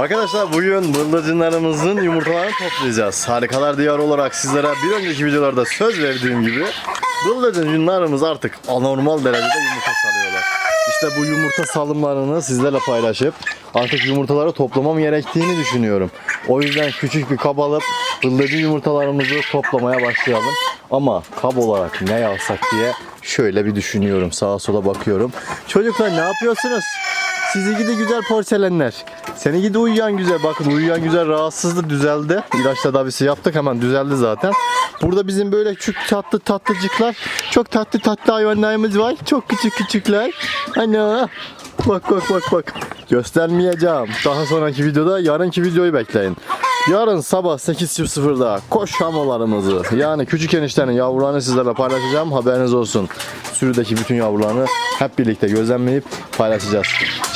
Arkadaşlar bugün bıldırcınlarımızın yumurtalarını toplayacağız. Harikalar diyarı olarak sizlere bir önceki videolarda söz verdiğim gibi bıldırcınlarımız artık anormal derecede yumurta salıyorlar. İşte bu yumurta salımlarını sizlerle paylaşıp artık yumurtaları toplamam gerektiğini düşünüyorum. O yüzden küçük bir kab alıp bıldırcın yumurtalarımızı toplamaya başlayalım. Ama kab olarak ne alsak diye şöyle bir düşünüyorum. Sağa sola bakıyorum. Çocuklar ne yapıyorsunuz? Sizi gidi güzel porselenler. Seni gidi uyuyan güzel. Bakın uyuyan güzel rahatsızdı düzeldi. İlaç tedavisi yaptık hemen düzeldi zaten. Burada bizim böyle küçük tatlı tatlıcıklar. Çok tatlı tatlı hayvanlarımız var. Çok küçük küçükler. Ana. Bak bak bak bak. Göstermeyeceğim. Daha sonraki videoda yarınki videoyu bekleyin. Yarın sabah 8.00'da koş hamolarımızı yani küçük eniştenin yavrularını sizlerle paylaşacağım. Haberiniz olsun. Sürüdeki bütün yavrularını hep birlikte gözlemleyip paylaşacağız.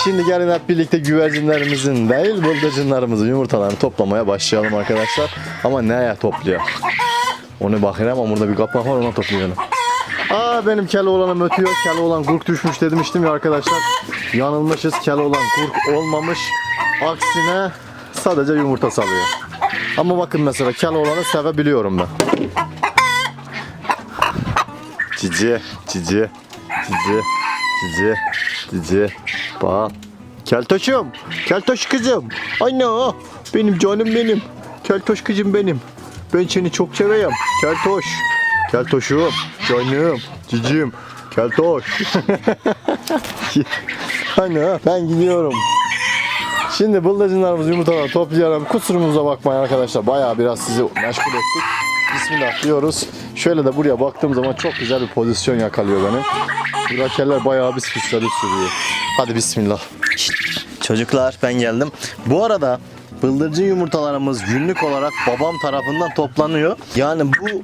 Şimdi gelin hep birlikte güvercinlerimizin değil bıldırcınlarımızın yumurtalarını toplamaya başlayalım arkadaşlar. Ama neye topluyor? Onu bakayım ama burada bir kapak var ona toplayalım. Aa benim Keloğlan'ım ötüyor. Keloğlan kurk düşmüş demiştim ya arkadaşlar. Yanılmışız. Keloğlan kurk olmamış. Aksine sadece yumurta salıyor. Ama bakın mesela Keloğlan'ı sevebiliyorum ben. Cici, cici, cici, cici, cici. Bak. Keltoşum, keltoş kızım. Anne, benim canım benim. Keltoş kızım benim. Ben seni çok seviyorum. Keltoş. Keltoşum, canım, cicim, keltoş. Anne, ben gidiyorum. Şimdi bıldırcınlarımızı yumurtaları toplayalım. Kusurumuza bakmayın arkadaşlar. Bayağı biraz sizi meşgul ettik. Bismillah diyoruz. Şöyle de buraya baktığım zaman çok güzel bir pozisyon yakalıyor beni. Rakeller bayağı bir süsledi sürüyor. Hadi bismillah. Çocuklar ben geldim. Bu arada bıldırcın yumurtalarımız günlük olarak babam tarafından toplanıyor. Yani bu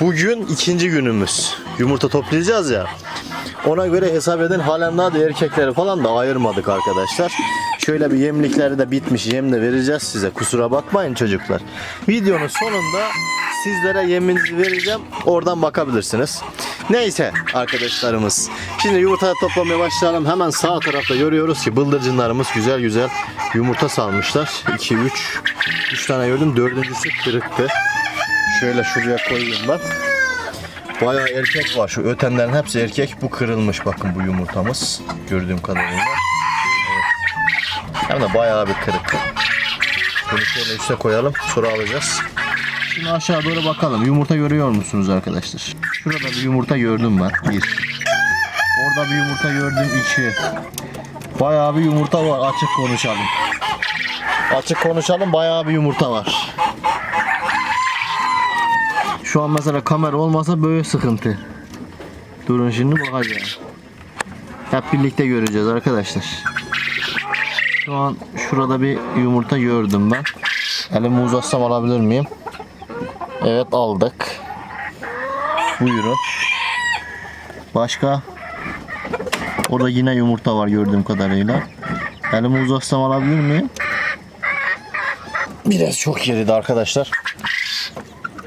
bugün ikinci günümüz. Yumurta toplayacağız ya. Ona göre hesap edin halen daha da erkekleri falan da ayırmadık arkadaşlar. Şöyle bir yemlikleri de bitmiş yem de vereceğiz size. Kusura bakmayın çocuklar. Videonun sonunda sizlere yeminizi vereceğim. Oradan bakabilirsiniz. Neyse arkadaşlarımız. Şimdi yumurta toplamaya başlayalım. Hemen sağ tarafta görüyoruz ki bıldırcınlarımız güzel güzel yumurta salmışlar. 2, 3, 3 tane gördüm. Dördüncüsü kırıktı. Şöyle şuraya koyayım ben. Bayağı erkek var. Şu ötenlerin hepsi erkek. Bu kırılmış bakın bu yumurtamız. Gördüğüm kadarıyla. Hem de bayağı bir kırık. Bunu şöyle üste koyalım. Sonra alacağız. Şimdi aşağı doğru bakalım. Yumurta görüyor musunuz arkadaşlar? Şurada bir yumurta gördüm ben. Bir. Orada bir yumurta gördüm. iki. Bayağı bir yumurta var. Açık konuşalım. Açık konuşalım. Bayağı bir yumurta var. Şu an mesela kamera olmasa böyle sıkıntı. Durun şimdi bakacağız. Hep birlikte göreceğiz arkadaşlar. Şu an şurada bir yumurta gördüm ben. Elimi uzatsam alabilir miyim? Evet aldık. Buyurun. Başka? Orada yine yumurta var gördüğüm kadarıyla. Elimi uzatsam alabilir miyim? Biraz çok geride arkadaşlar.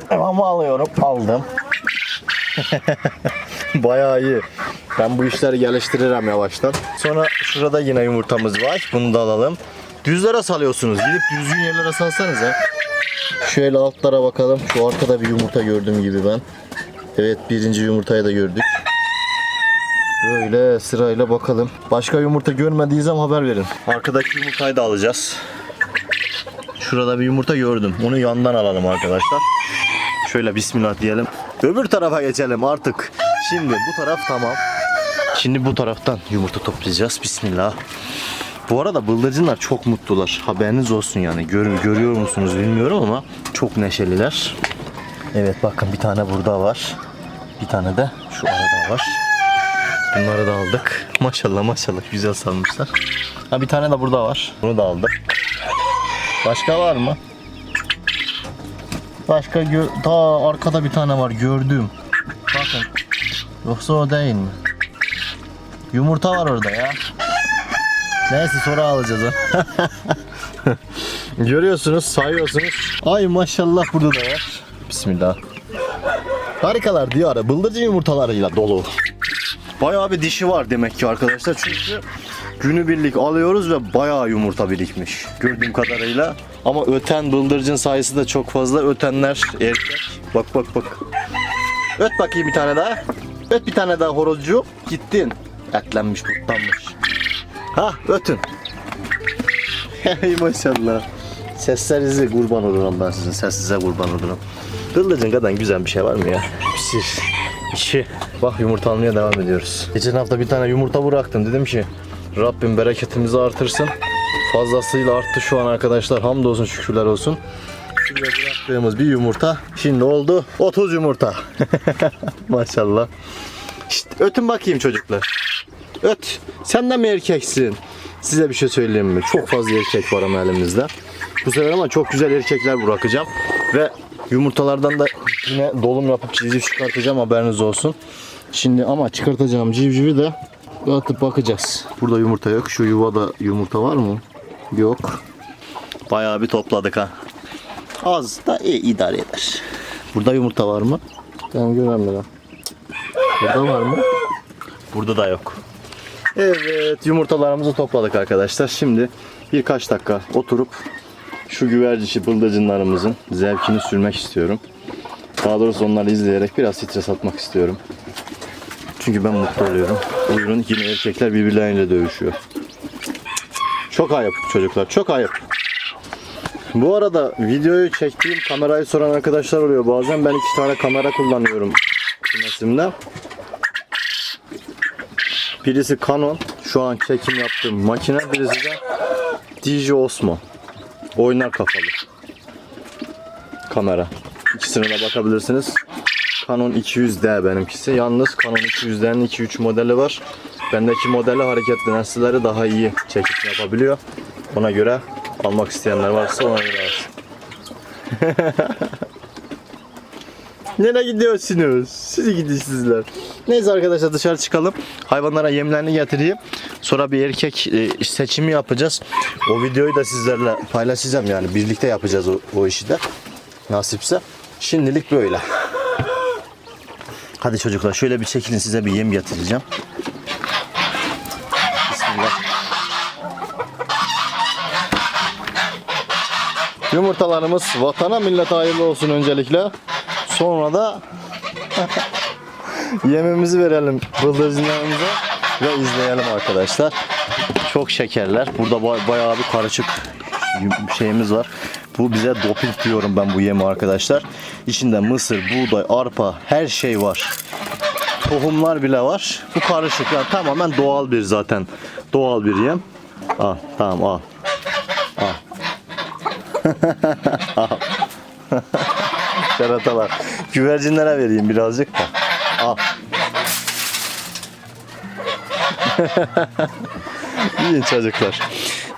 Hemen alıyorum. Aldım. Bayağı iyi. Ben bu işleri geliştiririm yavaştan. Sonra şurada yine yumurtamız var. Bunu da alalım. Düzlere salıyorsunuz. Gidip düzgün yerlere salsanız ha. Şöyle altlara bakalım. Şu arkada bir yumurta gördüğüm gibi ben. Evet birinci yumurtayı da gördük. Böyle sırayla bakalım. Başka yumurta görmediysem haber verin. Arkadaki yumurtayı da alacağız. Şurada bir yumurta gördüm. Onu yandan alalım arkadaşlar. Şöyle bismillah diyelim. Öbür tarafa geçelim artık. Şimdi bu taraf tamam. Şimdi bu taraftan yumurta toplayacağız. Bismillah. Bu arada bıldırcınlar çok mutlular. Haberiniz olsun yani. Gör, görüyor musunuz bilmiyorum ama çok neşeliler. Evet bakın bir tane burada var. Bir tane de şu arada var. Bunları da aldık. Maşallah maşallah güzel salmışlar. Ha bir tane de burada var. Bunu da aldık. Başka var mı? Başka gö- ta arkada bir tane var gördüm. Bakın. Yoksa o değil mi? Yumurta var orada ya. Neyse sonra alacağız o. Görüyorsunuz, sayıyorsunuz. Ay maşallah burada da var. Bismillah. Harikalar diyarı bıldırcın yumurtalarıyla dolu. Bayağı bir dişi var demek ki arkadaşlar çünkü günübirlik alıyoruz ve bayağı yumurta birikmiş gördüğüm kadarıyla. Ama öten bıldırcın sayısı da çok fazla. Ötenler erkek. Bak bak bak. Öt bakayım bir tane daha. Öt bir tane daha horozcu. Gittin. Etlenmiş, kurtlanmış. Ha ötün. Hey maşallah. Seslerinize kurban olurum ben sizin. Sessize kurban olurum. Bıldırcın kadar güzel bir şey var mı ya? Pişir. İşi. Bak yumurta almaya devam ediyoruz. Geçen hafta bir tane yumurta bıraktım. Dedim ki Rabbim bereketimizi artırsın. Fazlasıyla arttı şu an arkadaşlar. Hamdolsun şükürler olsun. Şuraya bıraktığımız bir yumurta. Şimdi oldu 30 yumurta. Maşallah. İşte ötün bakayım çocuklar. Öt. Sen de mi erkeksin? Size bir şey söyleyeyim mi? Çok fazla erkek var ama elimizde. Bu sefer ama çok güzel erkekler bırakacağım. Ve yumurtalardan da yine dolum yapıp civciv çıkartacağım haberiniz olsun. Şimdi ama çıkartacağım civcivi de atıp bakacağız. Burada yumurta yok. Şu yuvada yumurta var mı? Yok. Bayağı bir topladık ha. Az da iyi idare eder. Burada yumurta var mı? Ben göremiyorum. Burada var mı? Burada da yok. Evet yumurtalarımızı topladık arkadaşlar. Şimdi birkaç dakika oturup şu güvercişi bıldırcınlarımızın zevkini sürmek istiyorum. Daha doğrusu onları izleyerek biraz stres atmak istiyorum. Çünkü ben mutlu oluyorum. Buyurun yine erkekler birbirleriyle dövüşüyor. Çok ayıp çocuklar çok ayıp. Bu arada videoyu çektiğim kamerayı soran arkadaşlar oluyor bazen. Ben iki tane kamera kullanıyorum kümesimde. Birisi Canon. Şu an çekim yaptığım makine. Birisi de DJ Osmo. Oynar kafalı. Kamera. İkisine de bakabilirsiniz. Canon 200D benimkisi. Yalnız Canon 200D'nin 2-3 modeli var. Bendeki modeli hareketli nesneleri daha iyi çekim yapabiliyor. Ona göre almak isteyenler varsa ona göre alsın. Nereye gidiyorsunuz? Siz gidin sizler. Neyse arkadaşlar dışarı çıkalım. Hayvanlara yemlerini getireyim. Sonra bir erkek e, seçimi yapacağız. O videoyu da sizlerle paylaşacağım yani. Birlikte yapacağız o, o işi de. Nasipse. Şimdilik böyle. Hadi çocuklar şöyle bir çekilin size bir yem getireceğim. Yumurtalarımız vatana millete hayırlı olsun öncelikle. Sonra da yemimizi verelim bıldırcınlarımıza ve izleyelim arkadaşlar. Çok şekerler. Burada ba- bayağı bir karışık şeyimiz var. Bu bize doping diyorum ben bu yemi arkadaşlar. İçinde mısır, buğday, arpa her şey var. Tohumlar bile var. Bu karışık yani tamamen doğal bir zaten. Doğal bir yem. Al tamam al. Keratalar. Güvercinlere vereyim birazcık da. Al. Yiyin çocuklar.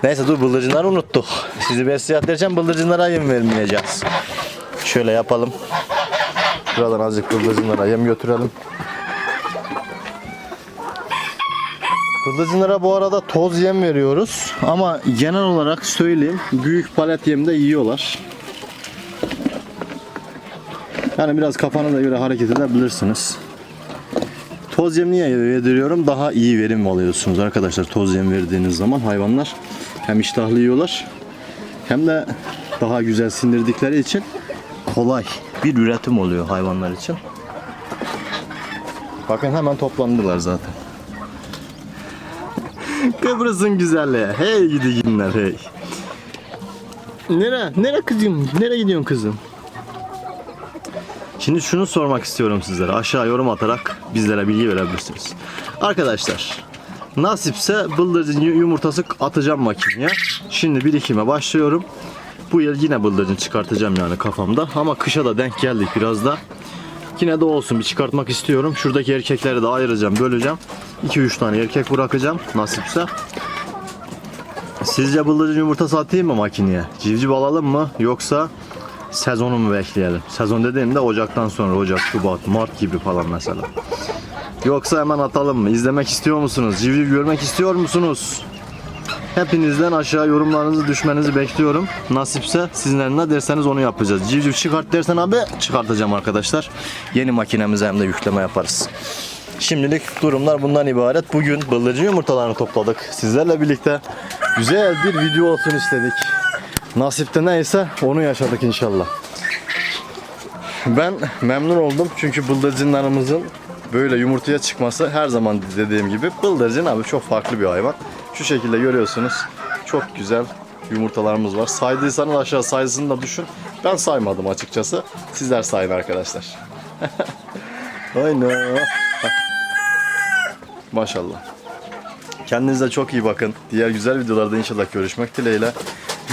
Neyse dur bıldırcınları unuttuk. Sizi besleyen derken bıldırcınlara yem vermeyeceğiz. Şöyle yapalım. Şuradan azıcık bıldırcınlara yem götürelim. Bıldırcınlara bu arada toz yem veriyoruz. Ama genel olarak söyleyeyim. Büyük palet yem de yiyorlar. Yani biraz kafanıza göre hareket edebilirsiniz. Toz yem niye yediriyorum? Daha iyi verim alıyorsunuz arkadaşlar toz yem verdiğiniz zaman hayvanlar hem iştahlı yiyorlar hem de daha güzel sindirdikleri için kolay bir üretim oluyor hayvanlar için. Bakın hemen toplandılar zaten. Kıbrıs'ın güzelliği. Hey gidi günler hey. Nere? Nere kızım? Nereye gidiyorsun kızım? Şimdi şunu sormak istiyorum sizlere. Aşağı yorum atarak bizlere bilgi verebilirsiniz. Arkadaşlar nasipse bıldırcın yu- yumurtası atacağım makineye. Şimdi birikime başlıyorum. Bu yıl yine bıldırcın çıkartacağım yani kafamda. Ama kışa da denk geldik biraz da. Yine de olsun bir çıkartmak istiyorum. Şuradaki erkekleri de ayıracağım, böleceğim. 2-3 tane erkek bırakacağım nasipse. Sizce bıldırcın yumurtası atayım mı makineye? Civciv alalım mı yoksa sezonu mu bekleyelim? Sezon dediğimde Ocak'tan sonra Ocak, Şubat, Mart gibi falan mesela. Yoksa hemen atalım mı? İzlemek istiyor musunuz? Civciv görmek istiyor musunuz? Hepinizden aşağı yorumlarınızı düşmenizi bekliyorum. Nasipse sizler ne derseniz onu yapacağız. Civciv çıkart dersen abi çıkartacağım arkadaşlar. Yeni makinemize hem de yükleme yaparız. Şimdilik durumlar bundan ibaret. Bugün bıldırcın yumurtalarını topladık. Sizlerle birlikte güzel bir video olsun istedik. Nasipte neyse onu yaşadık inşallah. Ben memnun oldum çünkü bıldırcınlarımızın böyle yumurtaya çıkması her zaman dediğim gibi bıldırcın abi çok farklı bir hayvan. Şu şekilde görüyorsunuz. Çok güzel yumurtalarımız var. Saydıysanız aşağı sayısını da düşün. Ben saymadım açıkçası. Sizler sayın arkadaşlar. Aynen. Maşallah. Kendinize çok iyi bakın. Diğer güzel videolarda inşallah görüşmek dileğiyle.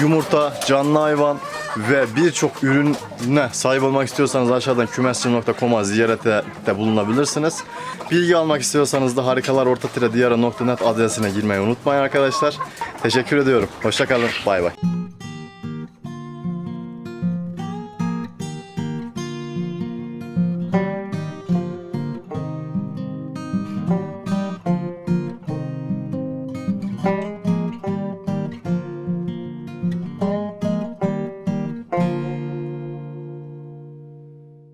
Yumurta, canlı hayvan ve birçok ürüne sahip olmak istiyorsanız aşağıdan kümesçi.com'a ziyarete de bulunabilirsiniz. Bilgi almak istiyorsanız da harikalarorta-diyara.net adresine girmeyi unutmayın arkadaşlar. Teşekkür ediyorum. Hoşçakalın. Bay bay.